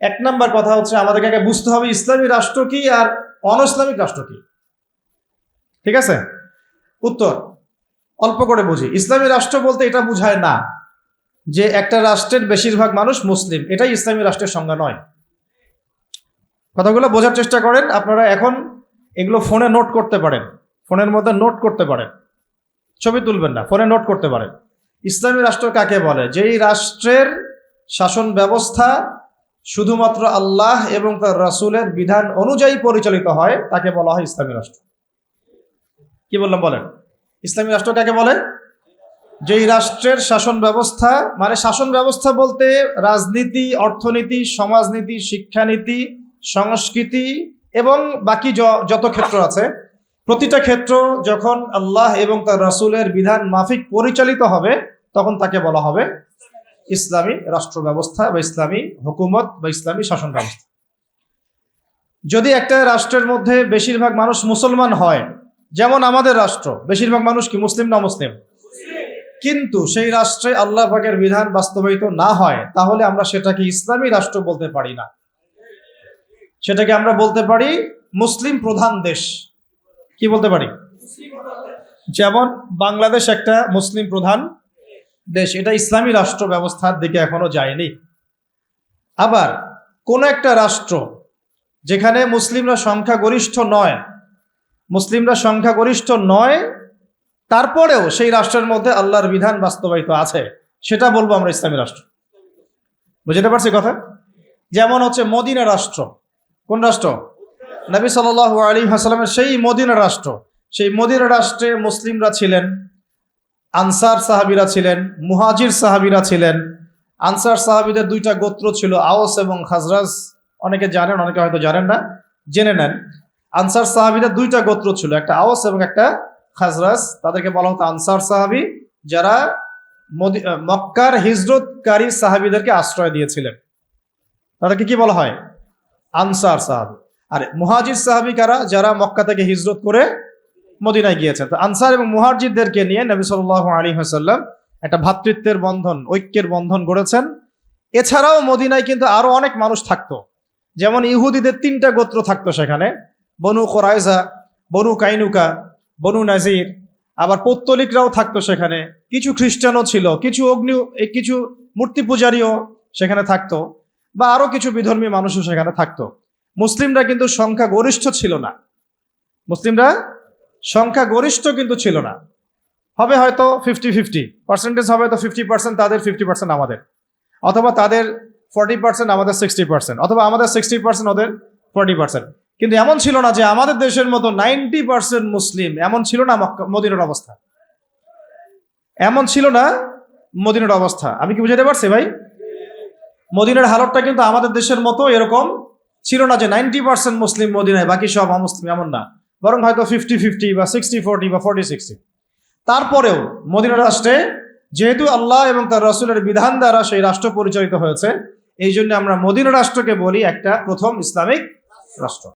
এক নাম্বার কথা হচ্ছে, আমাদেরকে আগে বুঝতে হবে ইসলামী রাষ্ট্র কি আর অন ইসলামিক রাষ্ট্র কি। ঠিক আছে? উত্তর, অল্প করে বুঝি। ইসলামী রাষ্ট্র বলতে এটা বুঝায় না যে একটা রাষ্ট্রের বেশিরভাগ মানুষ মুসলিম। এটাই ইসলামী রাষ্ট্রের সংজ্ঞা নয়। কথাগুলো বোঝার চেষ্টা করেন, আপনারা এখন এগুলো ফোনে নোট করতে পারেন। ফোনের মধ্যে নোট করতে পারেন। ছবি তুলবেন না, ফোনে নোট করতে পারেন। ইসলামী রাষ্ট্র কাকে বলে? যেই রাষ্ট্রের শাসন ব্যবস্থা শুধুমাত্র আল্লাহ এবং তার রাসূলের বিধান অনুযায়ী পরিচালিত হয়, তাকে বলা হয় ইসলামী রাষ্ট্র। কি বললাম বলেন? ইসলামী রাষ্ট্র কাকে বলে? যেই রাষ্ট্রের শাসন ব্যবস্থা মানে শাসন ব্যবস্থা বলতে রাজনীতি, অর্থনীতি, সমাজনীতি, শিক্ষানীতি, সংস্কৃতি এবং বাকি যত ক্ষেত্র আছে, প্রতিটা ক্ষেত্র যখন আল্লাহ এবং তার রাসূলের বিধান মাফিক পরিচালিত হবে, তখন তাকে বলা হবে ইসলামী রাষ্ট্র ব্যবস্থা বা ইসলামী হুকুমত বা ইসলামী শাসন ব্যবস্থা যদি একটা রাষ্ট্রের মধ্যে বেশিরভাগ মানুষ মুসলমান হয়, যেমন আমাদের রাষ্ট্র, বেশিরভাগ মানুষ কি মুসলিম না মুসলিম কিন্তু সেই রাষ্ট্রে আল্লাহ পাকের বিধান বাস্তবায়িত না হয়, তাহলে আমরা সেটাকে ইসলামী রাষ্ট্র বলতে পারি না। সেটাকে আমরা বলতে পারি মুসলিম প্রধান দেশ। কি বলতে পারি? যেমন বাংলাদেশ একটা মুসলিম প্রধান দেশ, এটা ইসলামী রাষ্ট্র ব্যবস্থার দিকে এখনও যায়নি। আবার কোন একটা রাষ্ট্র যেখানে মুসলিমরা সংখ্যাগরিষ্ঠ নয়, মুসলিমরা সংখ্যাগরিষ্ঠ নয়, তারপরেও সেই রাষ্ট্রের মধ্যে আল্লাহর বিধান বাস্তবায়িত আছে, সেটা বলব আমরা ইসলামী রাষ্ট্র। বুঝতে পারছি কথা? যেমন হচ্ছে মদিনা রাষ্ট্র। কোন রাষ্ট্র? নবী সাল আলী হাসালামের সেই মদিনা রাষ্ট্র। সেই মদিনা রাষ্ট্রে মুসলিমরা ছিলেন। আনসার সাহাবিরা ছিলেন, মুহাজির সাহাবিরা ছিলেন। আনসার সাহাবিদের দুইটা গোত্র ছিল আওস এবং খাজরাজ। অনেকে জানেন, অনেকে হয়তো জানেন না, জেনে নেন। আনসার সাহাবিদের দুইটা গোত্র ছিল, একটা আওস এবং একটা খাজরাজ। তাদেরকে বলা হতো আনসার সাহাবি, যারা মক্কার হিজরতকারী সাহাবিদেরকে আশ্রয় দিয়েছিলেন। তাদেরকে কি বলা হয়? আনসার সাহাবি। আর মুহাজির সাহাবি কারা? যারা মক্কা থেকে হিজরত করে মদিনায় গিয়েছেন। তো আনসার এবং মুহাজিরদেরকে নিয়ে নবী সাল আলী হাসাল্লাম একটা ভ্রাতৃত্বের বন্ধন, ঐক্যের বন্ধন গড়েছেন। এছাড়াও মদিনায় কিন্তু আরও অনেক মানুষ থাকতো। যেমন ইহুদিদের তিনটা গোত্র থাকতো সেখানে। বনু কোরাইজা বনু কাইনুকা, বনু নাজির, আবার পৌত্তলিকরাও থাকতো সেখানে। কিছু খ্রিস্টানও ছিল, কিছু অগ্নি কিছু মূর্তি পূজারীও সেখানে থাকতো, বা আরও কিছু বিধর্মী মানুষও সেখানে থাকতো। মুসলিমরা কিন্তু সংখ্যা গরিষ্ঠ ছিল না। মুসলিমরা সংখ্যা গরিষ্ঠ কিন্তু ছিল না। হবে হয়তো ফিফটি ফিফটি পার্সেন্টেজ হবে তো ফিফটি পার্সেন্ট তাদের ফিফটি পার্সেন্ট আমাদের। অথবা তাদের ফর্টি পার্সেন্ট আমাদের সিক্সটি পার্সেন্ট অথবা আমাদের সিক্সটি পার্সেন্ট ওদের ফর্টি পার্সেন্ট কিন্তু এমন ছিল না যে আমাদের দেশের মতো নাইনটি পার্সেন্ট মুসলিম, এমন ছিল না মদিনার অবস্থা। এমন ছিল না মদিনার অবস্থা। আমি কি বুঝাতে পারছি ভাই? মদিনার হালতটা কিন্তু আমাদের দেশের মতো এরকম ছিল না যে নাইনটি পার্সেন্ট মুসলিম মদিনায়, বাকি সব অমুসলিম, এমন না। বরং হয়তো ফিফটি ফিফটি বা সিক্সটি ফোরটি বা ফোরটি সিক্সটি তারপরেও মদিনা রাষ্ট্রে যেহেতু আল্লাহ এবং তার রসুলের বিধান দ্বারা সেই রাষ্ট্র পরিচালিত হয়েছে, এই জন্য আমরা মদিনা রাষ্ট্রকে বলি একটা প্রথম ইসলামিক রাষ্ট্র।